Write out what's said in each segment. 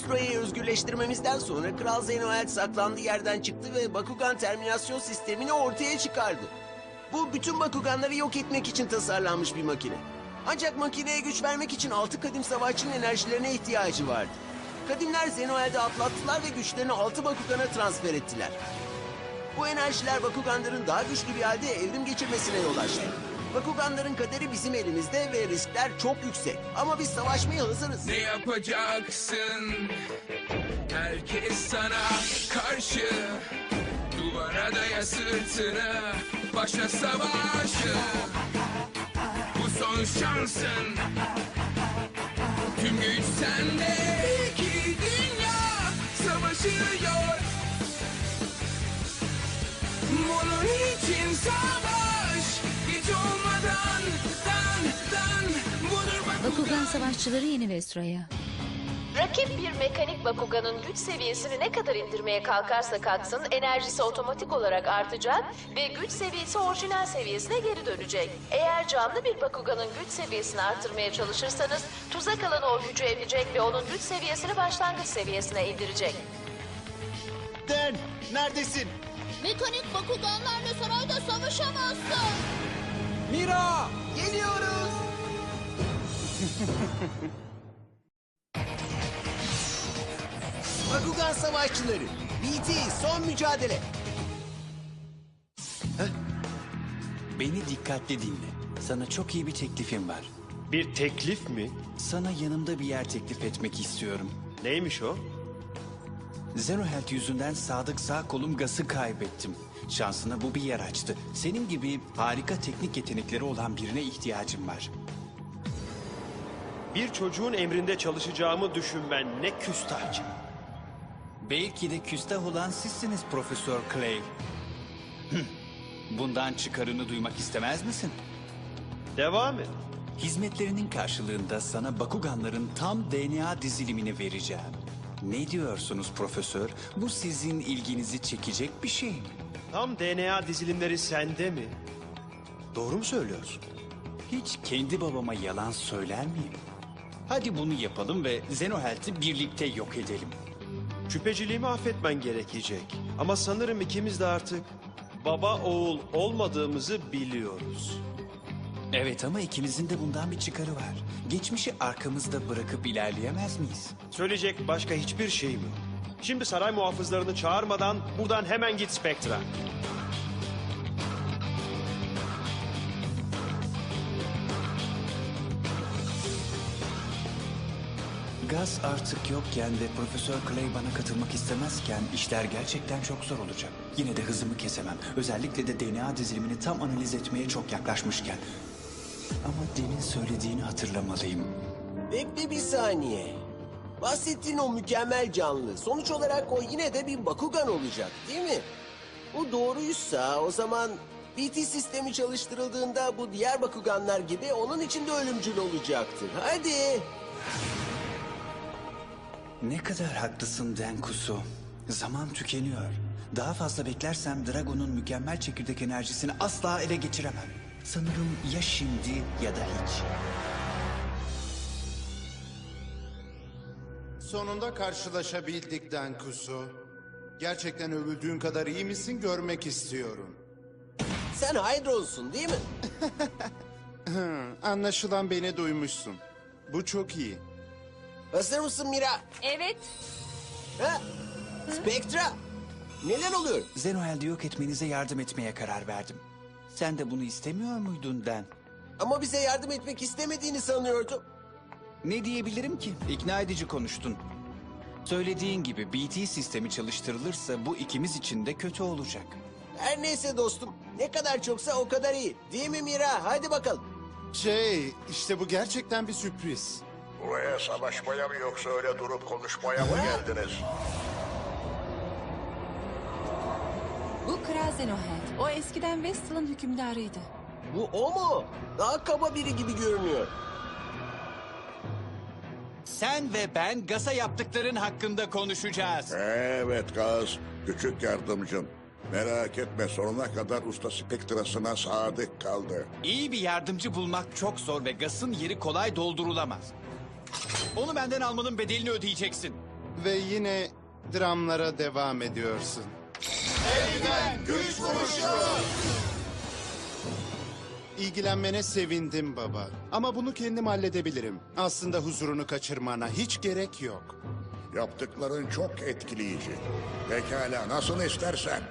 Vestroya'yı özgürleştirmemizden sonra Kral Zenoel saklandığı yerden çıktı ve Bakugan terminasyon sistemini ortaya çıkardı. Bu bütün Bakuganları yok etmek için tasarlanmış bir makine. Ancak makineye güç vermek için altı kadim savaşçının enerjilerine ihtiyacı vardı. Kadimler Zenoel'de atlattılar ve güçlerini altı Bakugan'a transfer ettiler. Bu enerjiler Bakuganların daha güçlü bir halde evrim geçirmesine yol açtı. Bakuganların kaderi bizim elimizde ve riskler çok yüksek. Ama biz savaşmaya hazırız. Ne yapacaksın? Herkes sana karşı Duvara daya sırtını Başla savaşı Bu son şansın Tüm güç sende İki dünya savaşıyor Bunun için savaş Bakugan savaşçıları yeni Vestroya. Rakip bir mekanik Bakugan'ın güç seviyesini ne kadar indirmeye kalkarsa kalksın enerjisi otomatik olarak artacak ve güç seviyesi orijinal seviyesine geri dönecek. Eğer canlı bir Bakugan'ın güç seviyesini artırmaya çalışırsanız tuzak alanı o gücü emecek ve onun güç seviyesini başlangıç seviyesine indirecek. Den, neredesin? Mekanik Bakuganlarla sarayda savaşamazsın. Mira! Geliyoruz. Bakugan savaşçıları. BT son mücadele. Beni dikkatli dinle. Sana çok iyi bir teklifim var. Bir teklif mi? Sana yanımda bir yer teklif etmek istiyorum. Neymiş o? Zero Health yüzünden sadık sağ kolum gası kaybettim. Şansına bu bir yer açtı. Senin gibi harika teknik yetenekleri olan birine ihtiyacım var. Bir çocuğun emrinde çalışacağımı düşünmen ne küstahça. Belki de küstah olan sizsiniz Profesör Clay. Bundan çıkarını duymak istemez misin? Devam et. Hizmetlerinin karşılığında sana Bakuganların tam DNA dizilimini vereceğim. Ne diyorsunuz profesör? Bu sizin ilginizi çekecek bir şey mi? Tam DNA dizilimleri sende mi? Doğru mu söylüyorsun? Hiç kendi babama yalan söyler miyim? Hadi bunu yapalım ve Zenohelt'i birlikte yok edelim. Şüpheciliğimi affetmen gerekecek. Ama sanırım ikimiz de artık baba oğul olmadığımızı biliyoruz. Evet ama ikimizin de bundan bir çıkarı var. Geçmişi arkamızda bırakıp ilerleyemez miyiz? Söyleyecek başka hiçbir şeyim yok. Şimdi saray muhafızlarını çağırmadan buradan hemen git Spectra. Gaz artık yokken ve Profesör Clay bana katılmak istemezken işler gerçekten çok zor olacak. Yine de hızımı kesemem. Özellikle de DNA dizilimini tam analiz etmeye çok yaklaşmışken. Ama demin söylediğini hatırlamalıyım. Bekle bir saniye. Bahsettiğin o mükemmel canlı. Sonuç olarak o yine de bir Bakugan olacak değil mi? Bu doğruysa o zaman BT sistemi çalıştırıldığında bu diğer Bakuganlar gibi onun için de ölümcül olacaktır. Hadi. Ne kadar haklısın Denkusu. Zaman tükeniyor. Daha fazla beklersem Dragon'un mükemmel çekirdek enerjisini asla ele geçiremem. Sanırım ya şimdi ya da hiç. Sonunda karşılaşabildik Denkusu. Gerçekten övüldüğün kadar iyi misin görmek istiyorum. Sen Hydron'sun değil mi? Anlaşılan beni duymuşsun. Bu çok iyi. Hazır mısın Mira? Evet. Ha? Spectra? Neler oluyor? Zenohel'de yok etmenize yardım etmeye karar verdim. Sen de bunu istemiyor muydun Den? Ama bize yardım etmek istemediğini sanıyordum. Ne diyebilirim ki? İkna edici konuştun. Söylediğin gibi BT sistemi çalıştırılırsa bu ikimiz için de kötü olacak. Her neyse dostum. Ne kadar çoksa o kadar iyi. Değil mi Mira? Hadi bakalım. Şey, işte bu gerçekten bir sürpriz. Buraya savaşmaya mı yoksa öyle durup konuşmaya mı geldiniz? Bu Kral Zenoheld. O eskiden Vestal'ın hükümdarıydı. Bu o mu? Daha kaba biri gibi görünüyor. Sen ve ben Gas'a yaptıkların hakkında konuşacağız. Evet Gaz, küçük yardımcım. Merak etme sonuna kadar usta spektrasına sadık kaldı. İyi bir yardımcı bulmak çok zor ve Gas'ın yeri kolay doldurulamaz. Onu benden almanın bedelini ödeyeceksin. Ve yine dramlara devam ediyorsun. Elden güç vuruşu! İlgilenmene sevindim baba. Ama bunu kendim halledebilirim. Aslında huzurunu kaçırmana hiç gerek yok. Yaptıkların çok etkileyici. Pekala nasıl istersen.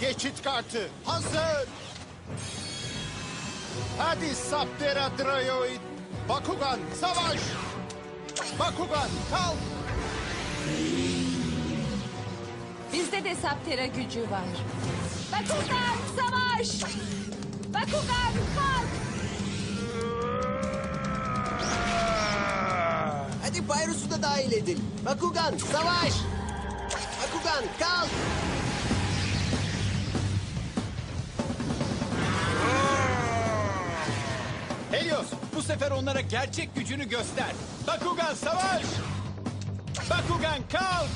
Geçit kartı hazır. Hadi Saptera Drayoid. Bakugan savaş. Bakugan kalk. Bizde de Saptera gücü var. Bakugan savaş! Bakugan kalk! Hadi Pyrus'u da dahil edin. Bakugan savaş. Bakugan kalk. Helios bu sefer onlara gerçek gücünü göster. Bakugan savaş! Bakugan kalk!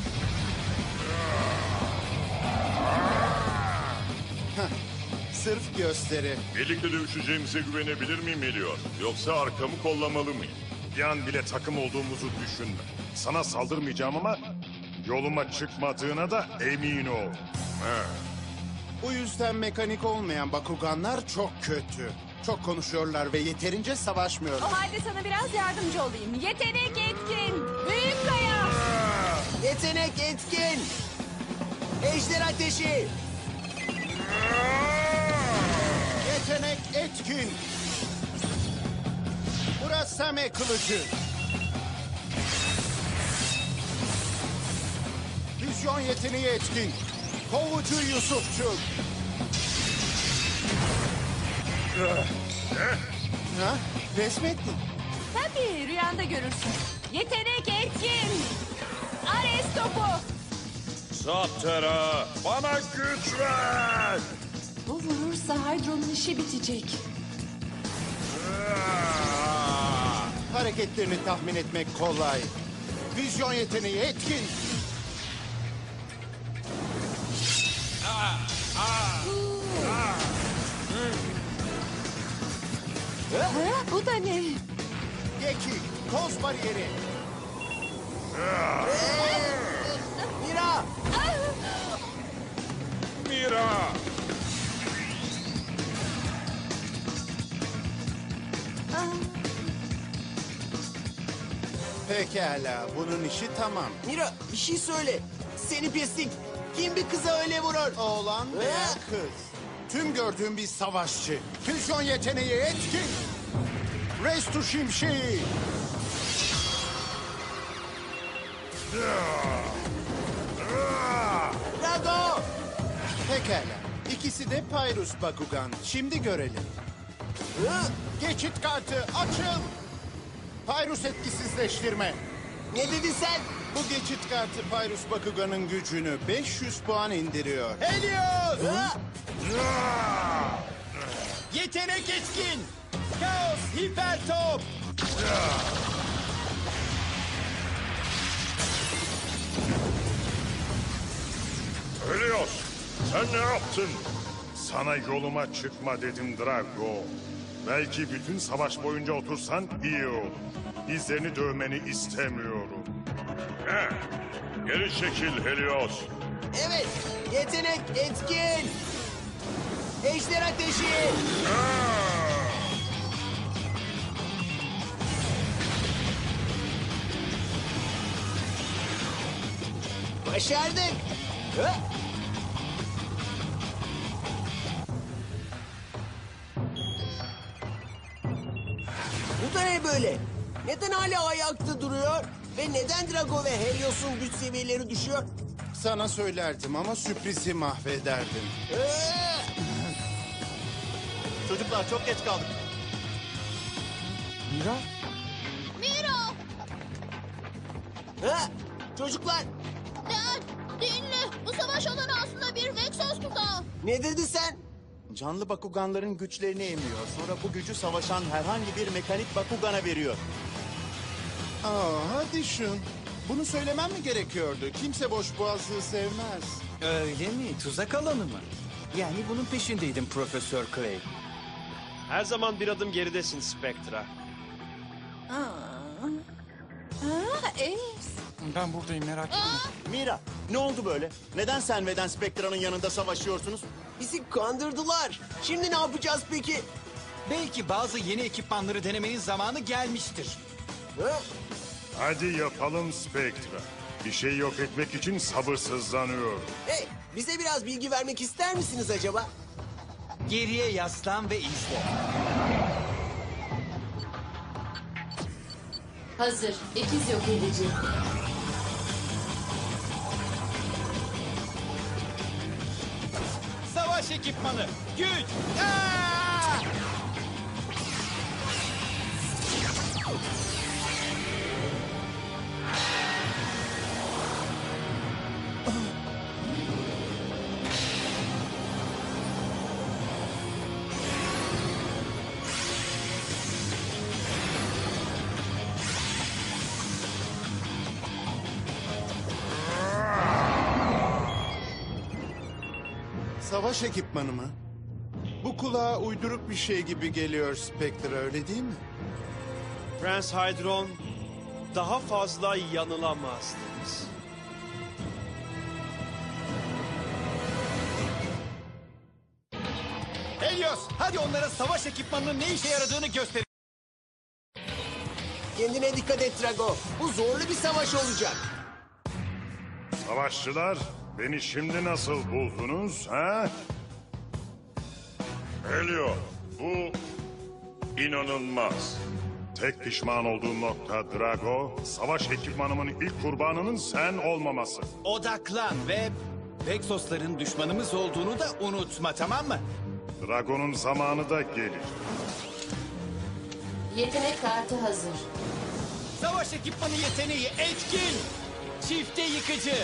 Sırf gösteri. Birlikte dövüşeceğimize güvenebilir miyim Helios? Yoksa arkamı kollamalı mıyım? Bir an bile takım olduğumuzu düşünme. Sana saldırmayacağım ama yoluma çıkmadığına da emin ol. He. Bu yüzden mekanik olmayan Bakuganlar çok kötü. Çok konuşuyorlar ve yeterince savaşmıyorlar. O halde sana biraz yardımcı olayım. Yetenek etkin! Büyük kaya! Yetenek etkin. Ejder ateşi. Etkin. Murasame kılıcı. Füzyon yeteneği etkin. Kovucu Yusufçuk. Ha? Resmettin. Tabii rüyanda görürsün. Yetenek etkin! Ares topu! Zaptera bana güç ver! Bu vurursa Hydro'nun işi bitecek. Hareketlerini tahmin etmek kolay. Vizyon yeteneği etkin. Ha, bu da ne? Geki, koz bariyeri. Mira. Mira! Pekala, bunun işi tamam. Mira bir şey söyle. Seni pislik. Kim bir kıza öyle vurur? Oğlan veya kız. Tüm gördüğüm bir savaşçı. Füzyon yeteneği etkin. Restu şimşeği. Drago. Pekala. İkisi de Pyrus Bakugan. Şimdi görelim. Geçit kartı açıl. Pyrus etkisizleştirme. Ne dedin sen? Bu geçit kartı Pyrus Bakugan'ın gücünü 500 puan indiriyor. Helios! Yetenek etkin! Kaos hiper top! Helios sen ne yaptın? Sana yoluma çıkma dedim Drago. Belki bütün savaş boyunca otursan iyi olur. İzlerini dövmeni istemiyorum. Heh. Geri çekil Helios. Evet. Yetenek etkin. Ejder ateşi. Başardık. Hı? Bu da ne böyle? Neden hala ayakta duruyor? Ve neden Drago ve Helios'un güç seviyeleri düşüyor? Sana söylerdim ama sürprizi mahvederdim. Ee, Çocuklar çok geç kaldık. Mira? Mira! ha? Çocuklar Dad, dinle. Bu savaş alanı aslında bir Vexos tuzağı. ne dedin sen? Canlı Bakuganların güçlerini emiyor. Sonra bu gücü savaşan herhangi bir mekanik Bakugan'a veriyor. Aa, hadi şun. Bunu söylemem mi gerekiyordu? Kimse boş boğazlığı sevmez. Öyle mi? Tuzak alanı mı? Yani bunun peşindeydim Profesör Clay. Her zaman bir adım geridesin Spectra. Aa, Ace. Ben buradayım merak etme. Mira, ne oldu böyle? Neden sen ve Dan Spectra'nın yanında savaşıyorsunuz? Bizi kandırdılar. Şimdi ne yapacağız peki? Belki bazı yeni ekipmanları denemenin zamanı gelmiştir. Ha? Hadi yapalım Spectra. Bir şey yok etmek için sabırsızlanıyorum. Hey, bize biraz bilgi vermek ister misiniz acaba? Geriye yaslan ve izle. Hazır. İkiz yok edici. Savaş ekipmanı, güç! Aa! Savaş ekipmanı mı? Bu kulağa uyduruk bir şey gibi geliyor Spectre öyle değil mi? Prens Hydron daha fazla yanılamazdınız. Helios, hadi onlara savaş ekipmanının ne işe yaradığını göster. Kendine dikkat et Drago. Bu zorlu bir savaş olacak. Savaşçılar, beni şimdi nasıl buldunuz, ha? Helio, bu inanılmaz. Tek pişman olduğum nokta Drago, savaş ekipmanımın ilk kurbanının sen olmaması. Odaklan ve Vexosların düşmanımız olduğunu da unutma tamam mı? Drago'nun zamanı da gelir. Yetenek kartı hazır. Savaş ekipmanı yeteneği etkin. Çifte yıkıcı.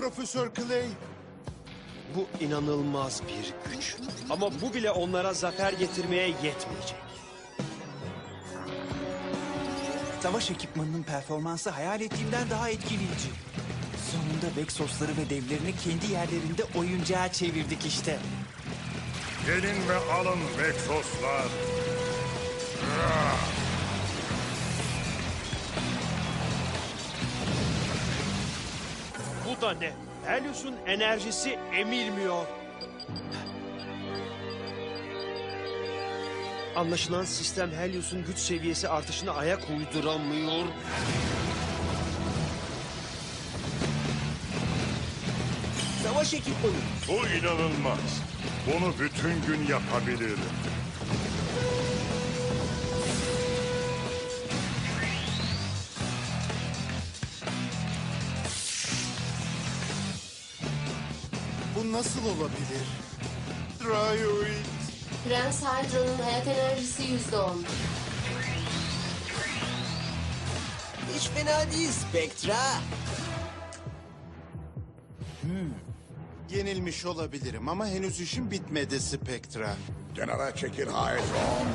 Profesör Clay? Bu inanılmaz bir güç. Ama bu bile onlara zafer getirmeye yetmeyecek. Savaş ekipmanının performansı hayal ettiğimden daha etkileyici. Sonunda Vexosları ve devlerini kendi yerlerinde oyuncağa çevirdik işte. Gelin ve alın Vexoslar. Bu da ne? Helios'un enerjisi emilmiyor. Anlaşılan sistem Helios'un güç seviyesi artışına ayak uyduramıyor. Savaş ekipmanı. Bu inanılmaz. Bunu bütün gün yapabilirim. Bu nasıl olabilir? Dryoid. Prens Hydro'nun hayat enerjisi yüzde on. Hiç fena değil Spectra. Yenilmiş olabilirim ama henüz işim bitmedi Spectra. Kenara çekil Hydron.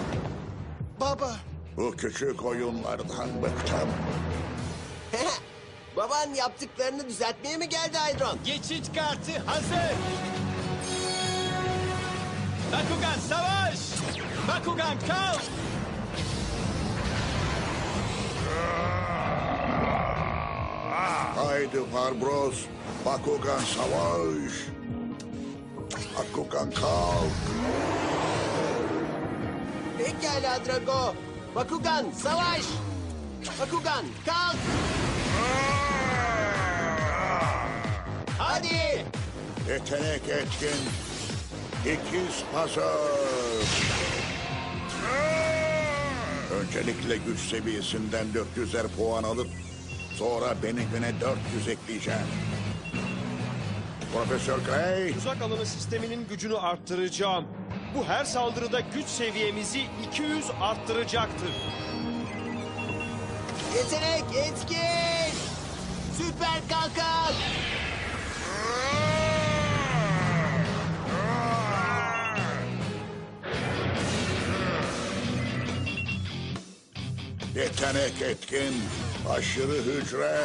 Baba, Bu küçük oyunlardan bıktım. Baban yaptıklarını düzeltmeye mi geldi Hydron? Geçit kartı hazır. Bakugan savaş. Bakugan kalk. Haydi Barbros, Bakugan savaş. Bakugan kalk. Pekala Drago. Bakugan, savaş. Bakugan, kalk. Hadi. Yetenek etkin. İkiz pasör. Öncelikle güç seviyesinden 400'er puan alıp sonra benimkine 400 ekleyeceğim. Profesör Gray, Uzak alanı sisteminin gücünü arttıracağım. Bu her saldırıda güç seviyemizi 200 arttıracaktır. Yetenek etkin. Süper kalkan. Yetenek etkin, aşırı hücre.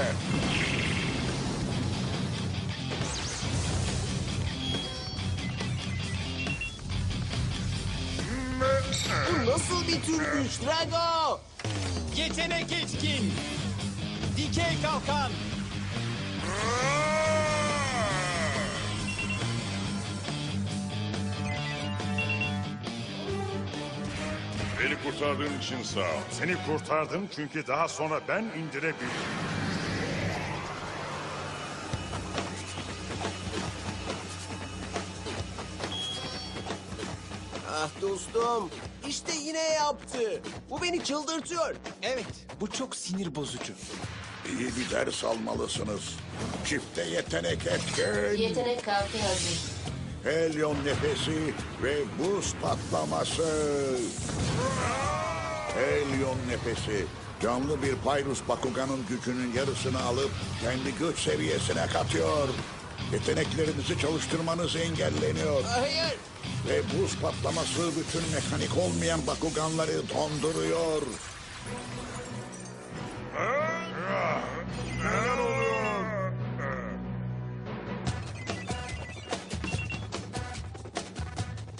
Bu nasıl bir türmüş Drago? Yetenek etkin. Dikey kalkan. Kurtardığın için sağ ol. Seni kurtardım çünkü daha sonra ben indirebilirim. Ah dostum, işte yine yaptı. Bu beni çıldırtıyor. Evet, bu çok sinir bozucu. İyi bir ders almalısınız. Çifte yetenek etkin. Yetenek kartı hazır. Helyon nefesi ve buz patlaması. Helyon nefesi. Canlı bir Pyrus Bakugan'ın gücünün yarısını alıp kendi güç seviyesine katıyor. Yeteneklerinizi çalıştırmanız engelleniyor. Hayır. Ve buz patlaması bütün mekanik olmayan Bakuganları donduruyor.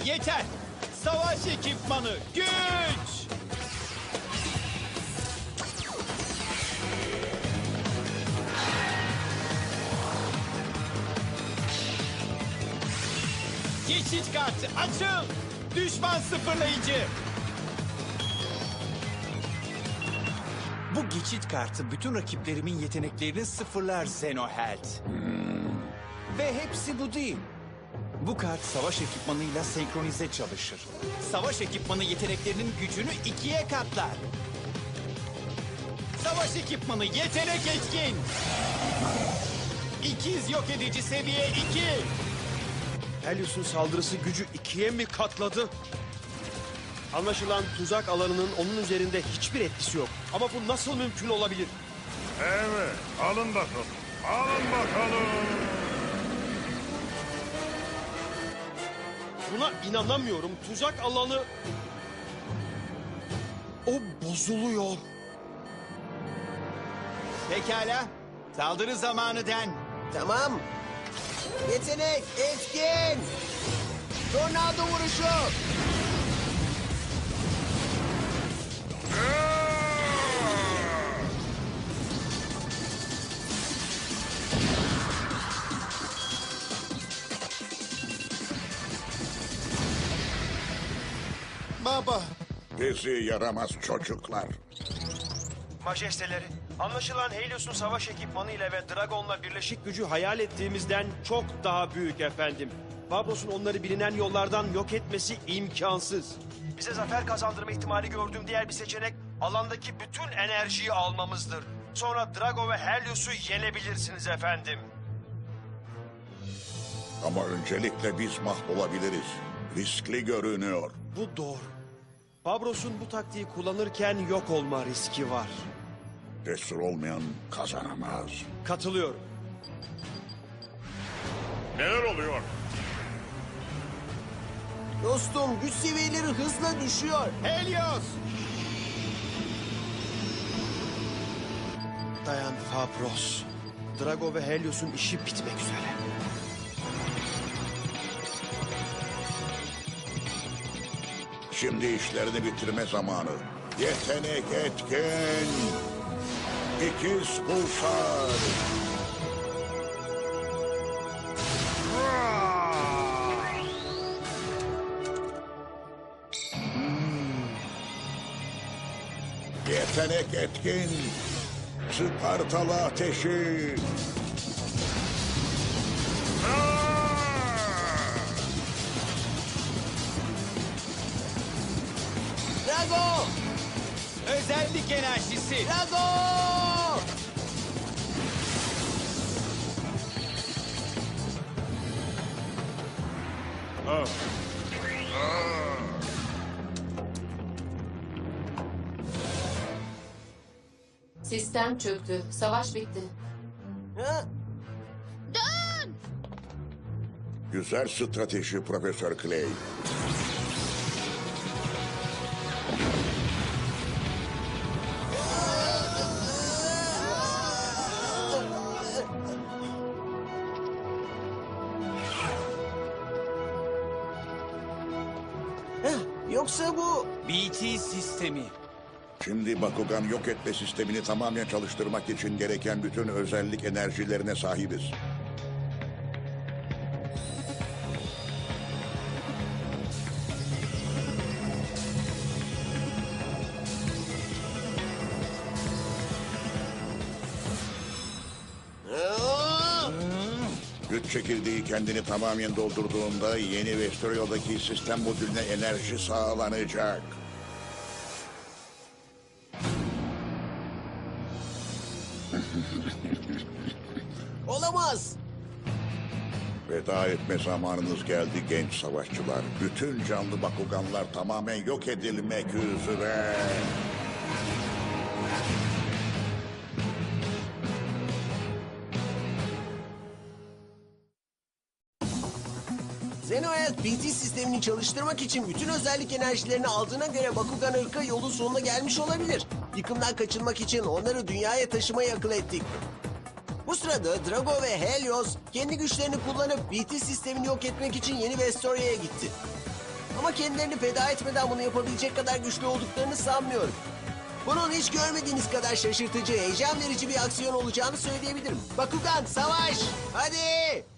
Yeter. Savaş ekipmanı. Güç. Geçit kartı açıl. Düşman sıfırlayıcı. Bu geçit kartı bütün rakiplerimin yeteneklerini sıfırlar Zenoheld. Ve hepsi bu değil. Bu kart savaş ekipmanıyla senkronize çalışır. Savaş ekipmanı yeteneklerinin gücünü ikiye katlar. Savaş ekipmanı yetenek etkin. İkiz yok edici seviye 2. Helios'un saldırısı gücü ikiye mi katladı? Anlaşılan tuzak alanının onun üzerinde hiçbir etkisi yok. Ama bu nasıl mümkün olabilir? Evet, alın bakalım. Alın bakalım. Buna inanamıyorum. Tuzak alanı... O bozuluyor. Pekala. Saldırı zamanı den. Tamam. Yetenek etkin. Tornado vuruşu. Bizi yaramaz çocuklar. Majesteleri, anlaşılan Helios'un savaş ekipmanıyla ve Dragon'la birleşik gücü hayal ettiğimizden çok daha büyük efendim. Fabros'un onları bilinen yollardan yok etmesi imkansız. Bize zafer kazandırma ihtimali gördüğüm diğer bir seçenek alandaki bütün enerjiyi almamızdır. Sonra Drago ve Helios'u yenebilirsiniz efendim. Ama öncelikle biz mahvolabiliriz. Riskli görünüyor. Bu doğru. Fabros'un bu taktiği kullanırken yok olma riski var. Cesur olmayan kazanamaz. Katılıyorum. Neler oluyor? Dostum güç seviyeleri hızla düşüyor. Helios. Dayan Fabros. Drago ve Helios'un işi bitmek üzere. Şimdi işlerini bitirme zamanı. Yetenek etkin. İkiz pulsar. Yetenek etkin. Spartalı ateşi. Özellik enerjisi. Drago! Ah. Sistem çöktü. Savaş bitti. Ha? Güzel strateji Profesör Clay. Bakugan yok etme sistemini tamamen çalıştırmak için gereken bütün özellik enerjilerine sahibiz. Güç çekirdeği kendini tamamen doldurduğunda yeni Vestoria'daki sistem modülüne enerji sağlanacak. Etme zamanınız geldi genç savaşçılar. Bütün canlı Bakuganlar tamamen yok edilmek üzere. Xenoed PT sistemini çalıştırmak için bütün özellik enerjilerini aldığına göre Bakugan ırkı yolun sonuna gelmiş olabilir. Yıkımdan kaçınmak için onları dünyaya taşımayı akıl ettik. Bu sırada Drago ve Helios kendi güçlerini kullanıp BT sistemini yok etmek için yeni Vestoria'ya gitti. Ama kendilerini feda etmeden bunu yapabilecek kadar güçlü olduklarını sanmıyorum. Bunun hiç görmediğiniz kadar şaşırtıcı, heyecan verici bir aksiyon olacağını söyleyebilirim. Bakugan, savaş! Hadi!